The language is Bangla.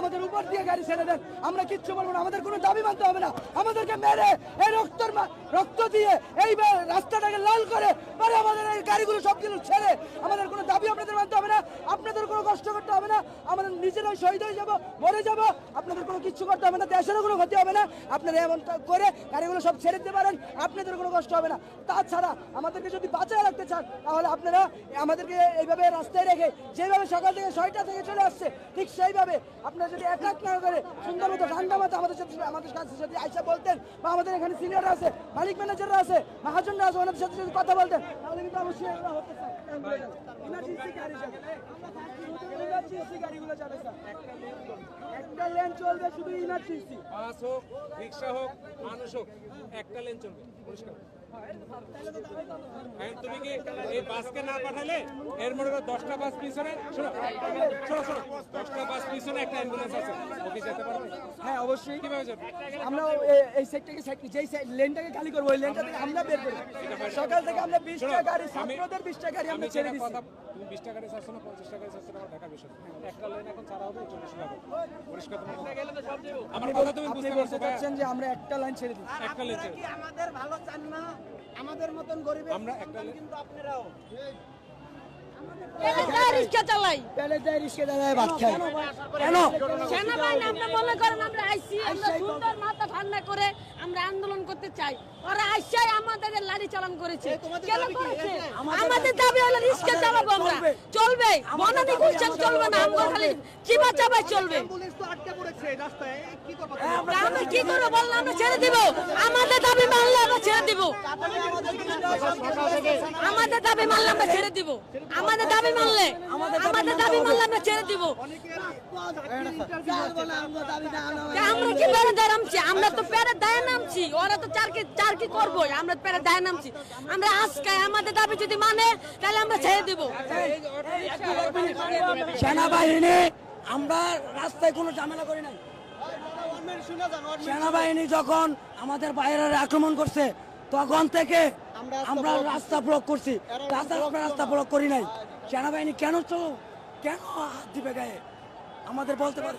আমাদের উপর দিয়ে গাড়ি ছেড়ে দেন। আমরা কিচ্ছু বলব না, আমাদের কোনো দাবি মানতে হবে না। আমাদেরকে মেরে এই রক্তর রক্ত দিয়ে এই রাস্তাটাকে লাল করে পরে আমাদের এই গাড়িগুলো সবগুলো ছেড়ে আমাদের কোনো দাবি আপনাদের মানতে হবে না। আপনাদের কোনো কষ্ট করতে হবে না। আমরা নিজেরাই শহীদ হয়ে যাব, মরে যাব। আপনাদের কোনো কিচ্ছু করতে হবে না, দেশেরও কোনো ক্ষতি হবে না। আপনারা এমন করে গাড়িগুলো সব ছেড়ে দিতে পারেন, আপনাদের কোনো কষ্ট হবে না। তাছাড়া আমাদেরকে যদি বাঁচায় রাখতে চান, তাহলে আপনারা আমাদেরকে এইভাবে রাস্তায় রেখে যেভাবে সকাল থেকে ছয়টা থেকে চলে আসছে, ঠিক সেইভাবে আপনারা যদি অ্যাটাক না করে, সুন্দর মতো ঠান্ডা মতো আমাদের সাথে, আমাদের কাছে যদি আইসা বলতেন বা আমাদের এখানে সিনিয়ররা আছে, মালিক ম্যানেজাররা আছে, মহাজনরা আছে, ওনাদের সাথে যদি কথা বলতেন, তাহলে কিন্তু অবশ্যই যাবে স্যার হোক হোক, মানুষ হোক, একটা লেন চলবে। পরিষ্কার। তুমি কি এই বাসকে না পাঠালে? এর মনে করো দশটা বাস পিছনে শোনো শোনো শোনো দশটা বাস পিছনে একটা অ্যাম্বুলেন্স আছে। ওকে যেতে পারবে? হ্যাঁ অবশ্যই। কীভাবে যাবে আমরা এই সাইডটাকে সাইড যেই সাইড লেনটাকে খালি করব ওই লেনটা থেকে আমরা বের করব সকাল থেকে আমরা বিশটা গাড়ি ছাত্রদের বিশটা গাড়ি আমরা ছেড়ে দিচ্ছি। তুমি বিশ টাকা না পঞ্চাশ টাকা না ঢাকা বিষয়। একটা লেন এখন ছাড়া হবে চল্লিশ টাকা পরিষ্কার তোমার কথা। আমার কথা তুমি বুঝতে পারছ যে আমরা একটা লাইন ছেড়ে দিই একটা। আমাদের ভালো চান না? আমাদের মতন গরিবের আমরা একটা কিন্তু আপনারাও। রিক্সা চালাই। পেলে যায় রিস্কে দাঁড়ায় ভাত খায়। কেন সেনাবাহিনী আমরা মনে করেন আমরা আইসি আমরা সুন্দর মাথা ঠান্ডা করে আমরা আন্দোলন করতে চাই। ওরা আইসাই আমাদের লাড়ি চালান করেছে। কেন করেছে? আমাদের দাবি হলো রিস্কে চালাবো। আমরা চলবে বনানি গুলশান চলবে না আমরা খালি চিপা চাপাই চলবে। আমরা কি করব বললাম আমরা ছেড়ে দিব। আমাদের দাবি মানলে আমরা ছেড়ে দিব। আমাদের দাবি মানলে আমরা ছেড়ে দিব। আমাদের দাবি মানলে, আমাদের দাবি মানলে আমরা ছেড়ে দিব। আমরা কি পেরে দায় নামছি? আমরা তো পেরে দায় নামছি। ওরা তো চারকি চারকি করবোই? আমরা পেরে দায় নামছি। আমরা আজকে আমাদের দাবি যদি মানে তাহলে আমরা ছেড়ে দিব। সেনাবাহিনী, আমরা রাস্তায় কোনো ঝামেলা করি নাই। সেনাবাহিনী যখন আমাদের বাইরে আক্রমণ করছে, তখন থেকে আমরা রাস্তা ব্লক করছি। রাস্তা আমরা রাস্তা ব্লক করি নাই। সেনাবাহিনী কেন চলো? কেন হাত দিবে গায়ে? আমাদের বলতে পারে